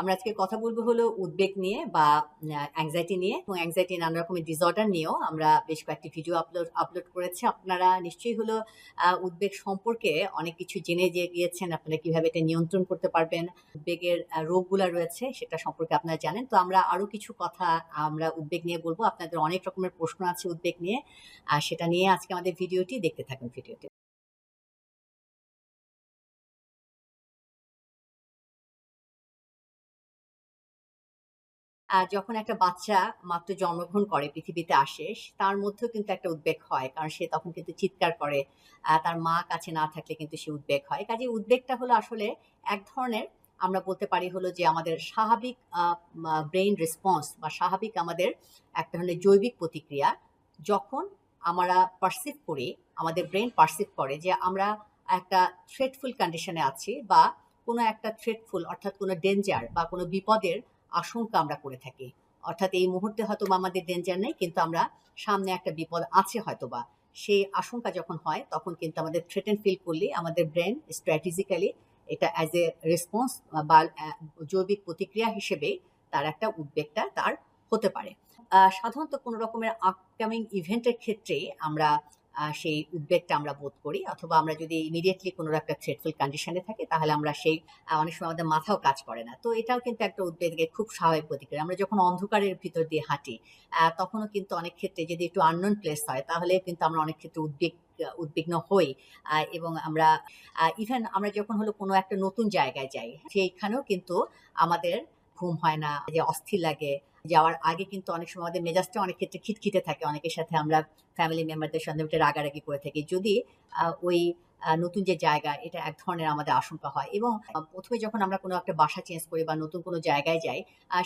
আমরা আজকে কথা বলব হলো উদ্বেগ নিয়ে বা অ্যাংজাইটি নিয়ে। এবং অ্যাংজাইটি নানা রকমের ডিসঅর্ডার নিয়েও আমরা বেশ কয়েকটি ভিডিও আপলোড আপলোড করেছি। আপনারা নিশ্চয়ই হলো উদ্বেগ সম্পর্কে অনেক কিছু জেনে যে গিয়েছেন। আপনারা কীভাবে এটা নিয়ন্ত্রণ করতে পারবেন, উদ্বেগের রোগগুলো রয়েছে সেটা সম্পর্কে আপনারা জানেন। তো আমরা আরও কিছু কথা আমরা উদ্বেগ নিয়ে বলব। আপনাদের অনেক রকমের প্রশ্ন আছে উদ্বেগ নিয়ে। আর সেটা নিয়ে আজকে আমাদের ভিডিওটি দেখতে থাকুন ভিডিওটি যখন একটা বাচ্চা মাত্র জন্মগ্রহণ করে, পৃথিবীতে আসে তার মধ্যেও কিন্তু একটা উদ্বেগ হয়, কারণ সে তখন কিন্তু চিৎকার করে তার মা কাছে না থাকলে কিন্তু সে উদ্বেগ হয়। কাজে উদ্বেগটা হলো আসলে এক ধরনের, আমরা বলতে পারি হলো যে আমাদের স্বাভাবিক ব্রেইন রেসপন্স বা স্বাভাবিক আমাদের এক ধরনের জৈবিক প্রতিক্রিয়া যখন আমরা পারসিভ করি, আমাদের ব্রেন পারসিভ করে যে আমরা একটা থ্রেটফুল কন্ডিশনে আছি বা কোনো একটা থ্রেটফুল অর্থাৎ কোনো ডেঞ্জার বা কোনো বিপদের আশঙ্কা আমরা করে থাকি। অর্থাৎ এই মুহূর্তে হয়তো আমাদের ডেঞ্জার নেই, কিন্তু আমরা সামনে একটা বিপদ আছে হয়তো বা সেই আশঙ্কা যখন হয়, তখন কিন্তু আমাদের থ্রেটেন ফিল করলে আমাদের ব্রেন স্ট্র্যাটেজিক্যালি এটা অ্যাজ এ রেসপন্স বা জৈবিক প্রতিক্রিয়া হিসেবে তার একটা উদ্বেগটা তার হতে পারে। সাধারণত কোনো রকমের আপকামিং ইভেন্টের ক্ষেত্রে আমরা সেই উদ্বেগটা আমরা বোধ করি। অথবা আমরা যদি ইমিডিয়েটলি কোনো একটা থ্রেটফুল কন্ডিশনে থাকি, তাহলে আমরা সেই অনেক সময় আমাদের মাথাও কাজ করে না। তো এটাও কিন্তু একটা উদ্বেগের খুব স্বাভাবিক প্রতিক্রিয়া। আমরা যখন অন্ধকারের ভিতর দিয়ে হাঁটি তখনও কিন্তু অনেক ক্ষেত্রে যদি একটু আননোন প্লেস হয় তাহলে কিন্তু আমরা অনেক ক্ষেত্রে উদ্বেগ উদ্বিগ্ন হই এবং আমরা ইভেন আমরা যখন হলো কোনো একটা নতুন জায়গায় যাই, সেইখানেও কিন্তু আমাদের ঘুম হয় না, যে অস্থির লাগে। যাওয়ার আগে কিন্তু অনেক সময় আমাদের মেজাজটা অনেক ক্ষেত্রে খিটখিটে থাকে। অনেকের সাথে আমরা ফ্যামিলি মেম্বারদের সঙ্গে একটু রাগারাগি করে থাকি। যদি ওই নতুন যে জায়গা, এটা এক ধরনের আমাদের আশঙ্কা হয়। এবং প্রথমে যখন আমরা কোনো একটা বাসা চেঞ্জ করি বা নতুন কোনো জায়গায় যাই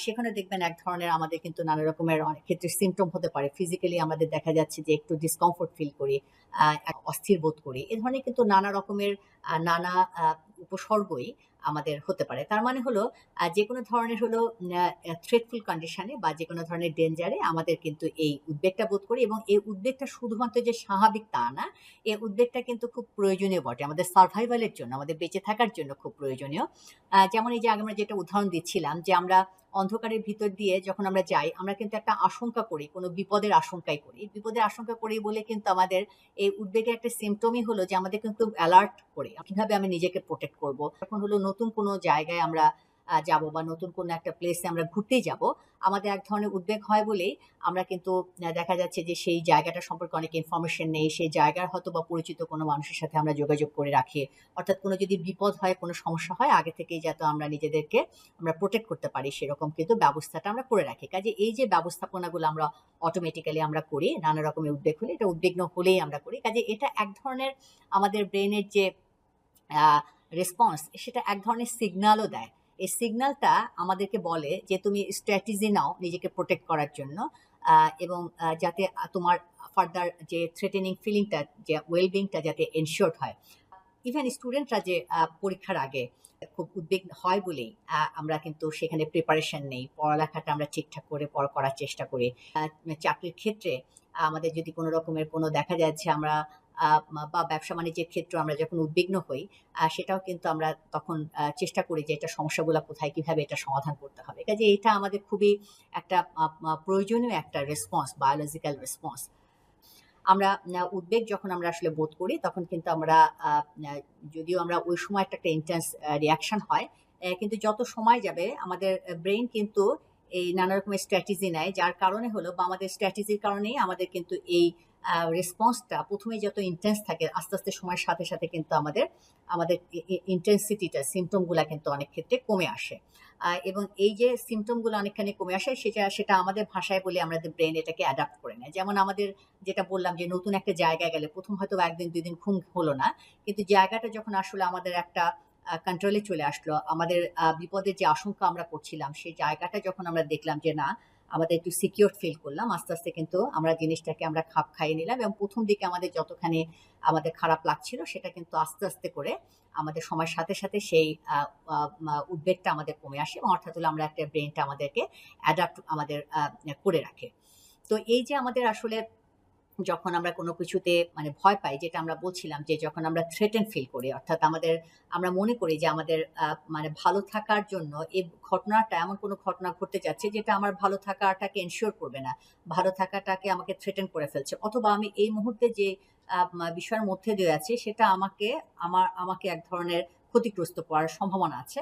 সেখানে দেখবেন এক ধরনের আমাদের কিন্তু নানা রকমের অনেক ক্ষেত্রে সিমটম হতে পারে। ফিজিক্যালি আমাদের দেখা যাচ্ছে যে একটু ডিসকমফোর্ট ফিল করি অস্থির বোধ করি। এ ধরনের কিন্তু নানা রকমের নানা উপসর্গই আমাদের হতে পারে। তার মানে হলো যে কোনো ধরনের হলো থ্রেটফুল কন্ডিশনে বা যে কোনো ধরনের ডেঞ্জারে আমাদের কিন্তু এই উদ্বেগটা বোধ করি এবং এই উদ্বেগটা শুধুমাত্র যে স্বাভাবিক তা না, এই উদ্বেগটা কিন্তু খুব প্রয়োজনীয় বটে। আমাদের সার্ভাইভালের জন্য, আমাদের বেঁচে থাকার জন্য খুব প্রয়োজনীয়। যেমন এই যে আমরা যেটা উদাহরণ দিচ্ছিলাম যে আমরা অন্ধকারের ভিতর দিয়ে যখন আমরা যাই, আমরা কিন্তু একটা আশঙ্কা করি, কোনো বিপদের আশঙ্কাই করি। বিপদের আশঙ্কা করি বলে কিন্তু আমাদের এই উদ্বেগের একটা সিমটমই হলো যে আমাদের কিন্তু অ্যালার্ট করে, কীভাবে আমি নিজেকে প্রোটেক্ট করব? এখন হলো নতুন কোনো জায়গায় আমরা যাব বা নতুন কোনো একটা প্লেসে আমরা ঘুরতে যাব, আমাদের এক ধরনের উদ্বেগ হয় বলেই আমরা কিন্তু দেখা যাচ্ছে যে সেই জায়গাটা সম্পর্কে অনেক ইনফরমেশন নেই, সেই জায়গার হয়তো বা পরিচিত কোনো মানুষের সাথে আমরা যোগাযোগ করে রাখি। অর্থাৎ কোনো যদি বিপদ হয়, কোনো সমস্যা হয়, আগে থেকেই যাতে আমরা নিজেদেরকে আমরা প্রোটেক্ট করতে পারি, সেরকম কিন্তু ব্যবস্থাটা আমরা করে রাখি। কাজে এই যে ব্যবস্থাপনাগুলো আমরা অটোমেটিক্যালি আমরা করি, নানা রকমের উদ্বেগ হলে এটা উদ্বিগ্ন হলেই আমরা করি। কাজে এটা এক ধরনের আমাদের ব্রেনের যে রেসপন্স সেটা এক ধরনের সিগন্যালও দেয়। এই সিগন্যালটা আমাদেরকে বলে যে তুমি স্ট্র্যাটেজি নাও নিজেকে প্রোটেক্ট করার জন্য এবং যাতে তোমার ফার্দার যে থ্রেটেনিং ফিলিংটা যে ওয়েলবিংটা যাতে এনশিওর হয়। ইভেন স্টুডেন্টরা যে পরীক্ষার আগে খুব উদ্বেগ হয় বলেই আমরা কিন্তু সেখানে প্রিপারেশন নেই, পড়ালেখাটা আমরা ঠিকঠাক করে পড় করার চেষ্টা করি। চাকরির ক্ষেত্রে আমাদের যদি কোনো রকমের কোনো দেখা যাচ্ছে, আমরা বা ব্যবসা বাণিজ্যের ক্ষেত্রে আমরা যখন উদ্বিগ্ন হই সেটাও কিন্তু আমরা তখন চেষ্টা করি যে এটা সমস্যাগুলো কোথায়, কীভাবে এটা সমাধান করতে হবে। কাজে এটা আমাদের খুবই একটা প্রয়োজনীয় একটা রেসপন্স বায়োলজিক্যাল রেসপন্স আমরা উদ্বেগ যখন আমরা আসলে বোধ করি, তখন কিন্তু আমরা যদিও আমরা ওই সময় একটা একটা ইন্টেন্স রিয়াকশন হয় কিন্তু যত সময় যাবে, আমাদের ব্রেন কিন্তু এই নানা রকমের স্ট্র্যাটেজি নেয়, যার কারণে হলো বা আমাদের স্ট্র্যাটেজির কারণেই আমাদের কিন্তু এই রেসপন্সটা প্রথমে যত ইন্টেন্স থাকে, আস্তে আস্তে সময়ের সাথে সাথে কিন্তু আমাদের আমাদের ইন্টেন্সিটিটা সিমটমগুলো কিন্তু অনেক ক্ষেত্রে কমে আসে। এবং এই যে সিমটমগুলো অনেকখানি কমে আসে, সেটা সেটা আমাদের ভাষায় বলে আমাদের ব্রেন এটাকে অ্যাডাপ্ট করে নেয়। যেমন আমাদের যেটা বললাম যে নতুন একটা জায়গায় গেলে, প্রথম হয়তো একদিন দুই দিন ঘুম হলো না, কিন্তু জায়গাটা যখন আসলে আমাদের একটা কন্ট্রোলে চলে আসলো, আমাদের বিপদের যে আশঙ্কা আমরা করছিলাম, সেই জায়গাটা যখন আমরা দেখলাম যে না আমাদের একটু সিকিউর ফিল করলাম। আস্তে আস্তে কিন্তু আমরা জিনিসটাকে আমরা খাপ খাইয়ে নিলাম এবং প্রথম দিকে আমাদের যতখানি আমাদের খারাপ লাগছিল সেটা কিন্তু আস্তে আস্তে করে আমাদের সময়ের সাথে সাথে সেই উদ্বেগটা আমাদের কমে আসে এবং অর্থাৎ হলে আমরা একটা ব্রেনটা আমাদেরকে অ্যাডাপ্ট আমাদের করে রাখে। তো এই যে আমাদের আসলে যখন আমরা কোনো কিছুতে মানে ভয় পাই, যেটা আমরা বলছিলাম যে যখন আমরা থ্রেটেন ফিল করি, অর্থাৎ আমাদের, আমরা মনে করি যে আমাদের মানে ভালো থাকার জন্য এই ঘটনাটা, এমন কোনো ঘটনা ঘটতে যাচ্ছে যেটা আমার ভালো থাকাটাকে এনশিওর করবে না, ভালো থাকাটাকে আমাকে থ্রেটেন করে ফেলছে। অথবা আমি এই মুহূর্তে যে বিষয়ের মধ্যে দিয়ে আছি, সেটা আমাকে, আমার, আমাকে এক ধরনের ক্ষতিগ্রস্ত করার সম্ভাবনা আছে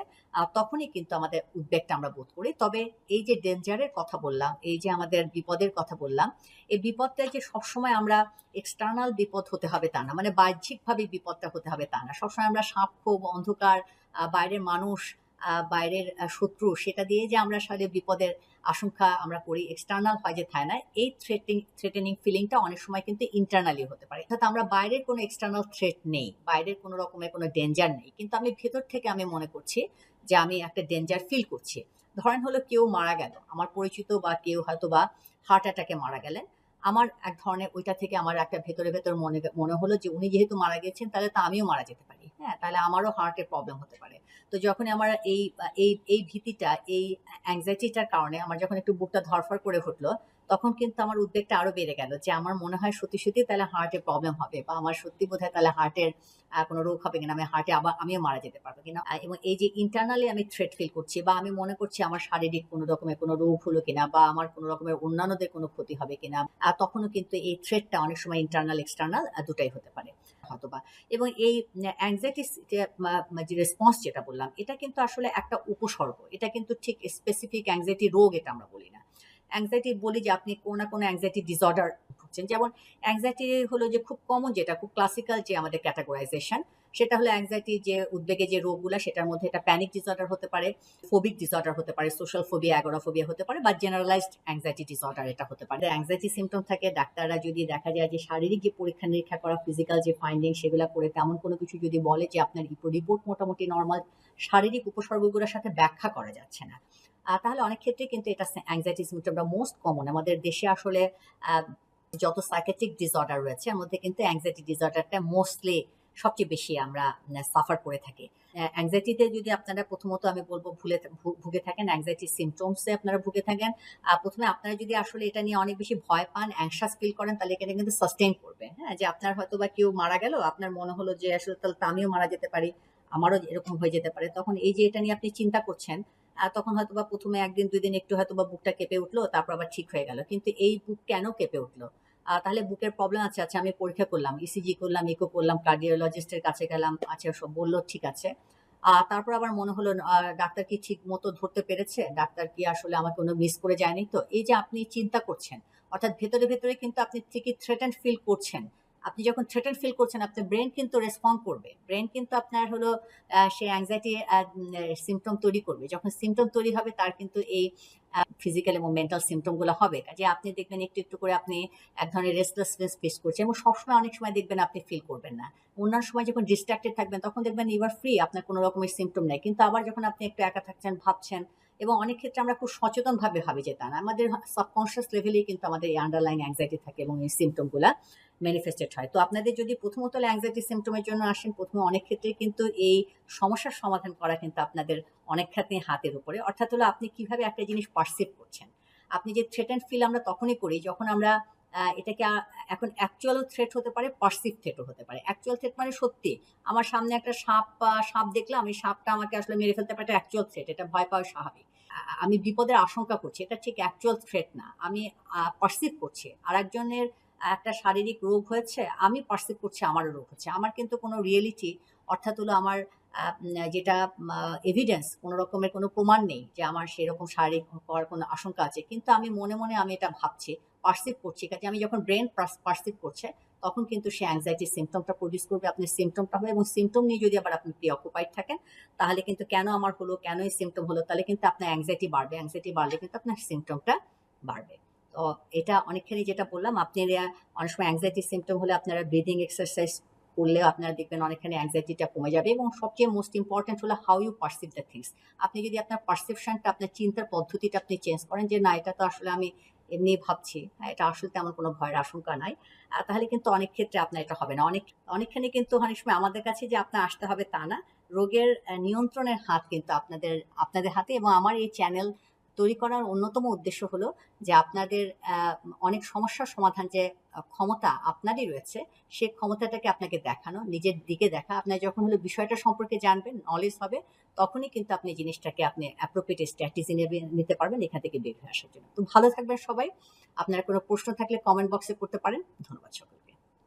তখনই কিন্তু আমাদের উদ্বেগটা আমরা বোধ করি। তবে এই যে ডেঞ্জারের কথা বললাম, এই যে আমাদের বিপদের কথা বললাম, এই বিপদটা যে সবসময় আমরা এক্সটার্নাল বিপদ হতে হবে তা না মানে বাহ্যিকভাবে বিপদটা হতে হবে তা না। সবসময় আমরা সাপ ক্ষোভ অন্ধকার বাইরের মানুষ বাইরের শত্রু সেটা দিয়ে যে আমরা আসলে বিপদের আশঙ্কা আমরা করি এক্সটার্নাল হয় যে থাকে না, এই থ্রেটিং থ্রেটেনিং ফিলিংটা অনেক সময় কিন্তু ইন্টারনালি হতে পারে। অর্থাৎ আমরা বাইরের কোনো এক্সটার্নাল থ্রেট নেই, বাইরের কোনো রকমের কোনো ডেঞ্জার নেই, কিন্তু আমি ভেতর থেকে আমি মনে করছি যে আমি একটা ডেঞ্জার ফিল করছি। ধরেন হলো কেউ মারা গেল, আমার পরিচিত বা কেউ হয়তো বা হার্ট অ্যাটাকে মারা গেলেন, আমার এক ধরনের ওইটা থেকে আমার একটা ভেতরে ভেতর মনে মনে হলো যে উনি যেহেতু মারা গেছেন, তাহলে তো আমিও মারা যেতে পারি। হ্যাঁ তাহলে আমারও হার্টের প্রবলেম হতে পারে। তো যখন আমার এই এই এই ভীতিটা, এই অ্যাংজাইটিটার কারণে আমার যখন একটু বুকটা ধরফর করে উঠল, তখন কিন্তু আমার উদ্বেগটা আরও বেড়ে গেল যে আমার মনে হয় সত্যি সত্যি তাহলে হার্টের প্রবলেম হবে বা আমার সত্যি বোধ হয় তাহলে হার্টের কোনো রোগ হবে কিনা, আমি হার্টে আবার, আমিও মারা যেতে পারব কিনা। এবং এই যে ইন্টারনালি আমি থ্রেট ফিল করছি বা আমি মনে করছি আমার শারীরিক কোনো রকমের কোনো রোগ হলো কিনা বা আমার কোনো রকমের অন্যান্যদের কোনো ক্ষতি হবে কিনা তখনও কিন্তু এই থ্রেটটা অনেক সময় ইন্টারনাল এক্সটার্নাল দুটাই হতে পারে। হয়তোবা এবং এই অ্যাংজাইটি যে রেসপন্স যেটা বললাম, এটা কিন্তু আসলে একটা উপসর্গ। এটা কিন্তু ঠিক স্পেসিফিক অ্যাংজাইটি রোগ এটা আমরা বলি না। অ্যাংজাইটি বলি যে আপনি কোনো না কোনো অ্যাংজাইটি ডিসঅর্ডার ভুগছেন। যেমন অ্যাংজাইটি হলো যে খুব কমন যেটা, খুব ক্লাসিক্যাল যে আমাদের ক্যাটাগরাইজেশন সেটা হলো অ্যাংজাইটি যে উদ্বেগে যে রোগগুলো, সেটার মধ্যে এটা প্যানিক ডিসঅর্ডার হতে পারে ফোবিক ডিসঅর্ডার হতে পারে সোশ্যাল ফোবিয়া অ্যাগোরাফোবিয়া হতে পারে, বা জেনারেলাইজড অ্যাংজাইটি ডিসঅর্ডার এটা হতে পারে। অ্যাংজাইটি সিমটম থাকে, ডাক্তাররা যদি দেখা যায় যে শারীরিক যে পরীক্ষা নিরীক্ষা করা ফিজিক্যাল যে ফাইন্ডিং সেগুলো করে, তেমন কোনো কিছু যদি বলে যে আপনার রিপোর্ট মোটামুটি নর্মাল শারীরিক উপসর্গগুলোর সাথে ব্যাখ্যা করা যাচ্ছে না। তাহলে অনেক ক্ষেত্রে কিন্তু এটা অ্যাংজাইটি সিমটমটা মোস্ট কমন আমাদের দেশে আসলে যত সাইকেটিক ডিসঅর্ডার রয়েছে এর মধ্যে কিন্তু অ্যাংজাইটি ডিসঅর্ডারটা মোস্টলি সবচেয়ে বেশি আমরা সাফার করে থাকি। অ্যাংজাইটিতে যদি আপনারা প্রথমত আমি বলব ভুলে ভুগে থাকেন অ্যাংজাইটি সিমটমসে আপনারা ভুগে থাকেন। প্রথমে আপনারা যদি আসলে এটা নিয়ে অনেক বেশি ভয় পান অ্যাংশাস ফিল করেন, তাহলে এখানে কিন্তু সাস্টেন করবে। হ্যাঁ যে আপনার হয়তো বা কেউ মারা গেল, আপনার মনে হলো যে আসলে তাহলে তো আমিও মারা যেতে পারি, আমারও এরকম হয়ে যেতে পারে। তখন এই যে এটা নিয়ে আপনি চিন্তা করছেন তখন হয়তো বা প্রথমে একদিন, দুই দিন একটু হয়তো বা বুকটা কেঁপে উঠল, তারপর আবার ঠিক হয়ে গেল। কিন্তু এই বুক কেন কেঁপে উঠল? তাহলে বুকের প্রবলেম আছে আচ্ছা আমি পরীক্ষা করলাম ইসিজি করলাম ইকো করলাম কার্ডিওলজিস্টের কাছে গেলাম আচ্ছা সব বলল ঠিক আছে। তারপর আবার মনে হলো ডাক্তার কি ঠিক মতো ধরতে পেরেছে? ডাক্তার কি আসলে আমার কোনো মিস করে যায়নি? তো এই যে আপনি চিন্তা করছেন অর্থাৎ ভেতরে ভেতরে কিন্তু আপনি ঠিকই থ্রেটেন ফিল করছেন। আপনি যখন থ্রেটেন ফিল করছেন আপনার ব্রেন কিন্তু রেসপন্ড করবে। ব্রেন কিন্তু আপনার হলো আহ, সে অ্যাংজাইটি সিমটম তৈরি করবে। যখন সিমটম তৈরি হবে তার কিন্তু এই ফিজিক্যাল এবং মেন্টাল সিমটমগুলো হবে। কাজে আপনি দেখবেন একটু একটু করে আপনি এক ধরনের রেস্টলেসনেস ফেস করছেন এবং সবসময় অনেক সময় দেখবেন আপনি ফিল করবেন না। অন্যান্য সময় যখন ডিস্ট্রাক্টেড থাকবেন, তখন দেখবেন ইউর ফ্রি আপনার কোনো রকমের সিমটম নেই। কিন্তু আবার যখন আপনি একটু একা থাকছেন, ভাবছেন এবং অনেক ক্ষেত্রে আমরা খুব সচেতনভাবে ভাবি যে তা না, আমাদের সাবকনশিয়াস লেভেলেই কিন্তু আমাদের এই আন্ডারলাইন অ্যাংজাইটি থাকে এবং এই সিমটমগুলো ম্যানিফেস্টেড হয়। তো আপনাদের যদি প্রথমত অ্যাংজাইটি সিমটমের জন্য আসেন, প্রথমে অনেক ক্ষেত্রে কিন্তু এই সমস্যার সমাধান করা কিন্তু আপনাদের অনেক ক্ষেত্রে হাতের উপরে। অর্থাৎ হলো আপনি কীভাবে একটা জিনিস পারসিভ করছেন। আপনি যে থ্রেট ফিল আমরা তখনই করি যখন আমরা এটাকে, এখন অ্যাকচুয়াল থ্রেট হতে পারে পারসিভ থ্রেটও হতে পারে। অ্যাকচুয়াল থ্রেট মানে সত্যি। আমার সামনে একটা সাপ সাপ দেখলাম, এই সাপটা আমাকে আসলে মেরে ফেলতে পারে অ্যাকচুয়াল থ্রেট এটা ভয় পাওয়া স্বাভাবিক। আমি বিপদের আশঙ্কা করছি, এটা ঠিক অ্যাকচুয়াল থ্রেট না। আমি পারসিভ করছি। আর একজনের একটা শারীরিক রোগ হয়েছে, আমি পারসিভ করছি, আমারও রোগ হচ্ছে। আমার কিন্তু কোনো রিয়েলিটি অর্থাৎ হলো আমার যেটা এভিডেন্স কোনো রকমের কোনো প্রমাণ নেই যে আমার সেরকম শারীরিক হওয়ার কোনো আশঙ্কা আছে। কিন্তু আমি মনে মনে আমি এটা ভাবছি, পারসিভ করছি। কাজে আমি যখন ব্রেন পারসিভ করছে, তখন কিন্তু সে অ্যাংজাইটির সিমটমটা প্রডিউস করবে আপনার সিমটমটা হবে এবং সিমটম নিয়ে যদি আবার আপনি প্রিঅকুপাইড থাকেন, তাহলে কিন্তু কেন আমার হলো, কেন এই সিমটম হলো, তাহলে কিন্তু আপনার অ্যাংজাইটি বাড়বে। অ্যাংজাইটি বাড়লে কিন্তু আপনার সিমটমটা বাড়বে। এটা অনেকখানি যেটা বললাম আপনি অনেক সময় অ্যাংজাইটি সিমটম হলে আপনারা ব্রিদিং এক্সারসাইজ করলেও আপনারা দেখবেন অনেকখানি অ্যাংজাইটিটা কমে যাবে এবং সবচেয়ে মোস্ট ইম্পর্টেন্ট হলো how you perceive the things আপনি যদি আপনার পারসেপশনটা আপনার চিন্তার পদ্ধতিটা আপনি চেঞ্জ করেন যে না এটা তো আসলে আমি এমনি ভাবছি হ্যাঁ, এটা আসলে তেমন কোনো ভয়ের আশঙ্কা নাই তাহলে কিন্তু অনেক ক্ষেত্রে আপনার এটা হবে না। অনেক অনেকখানি কিন্তু অনেক সময় আমাদের কাছে যে আপনার আসতে হবে তা না। রোগের নিয়ন্ত্রণের হাত কিন্তু আপনাদের আপনাদের হাতে এবং আমার এই চ্যানেল তৈরি করার অন্যতম উদ্দেশ্য হলো যে আপনাদের অনেক সমস্যার সমাধান যে ক্ষমতা আপনারই রয়েছে, সে ক্ষমতাটাকে আপনাকে দেখানো, নিজের দিকে দেখা। আপনার যখন হলো বিষয়টা সম্পর্কে জানবেন নলেজ হবে, তখনই কিন্তু আপনি জিনিসটাকে আপনি অ্যাপ্রোপ্রিয়েট স্ট্র্যাটেজি নিতে পারবেন এখান থেকে বের হয়ে আসার জন্য। তো ভালো থাকবেন সবাই। আপনার কোনো প্রশ্ন থাকলে কমেন্ট বক্সে করতে পারেন। ধন্যবাদ সকলকে।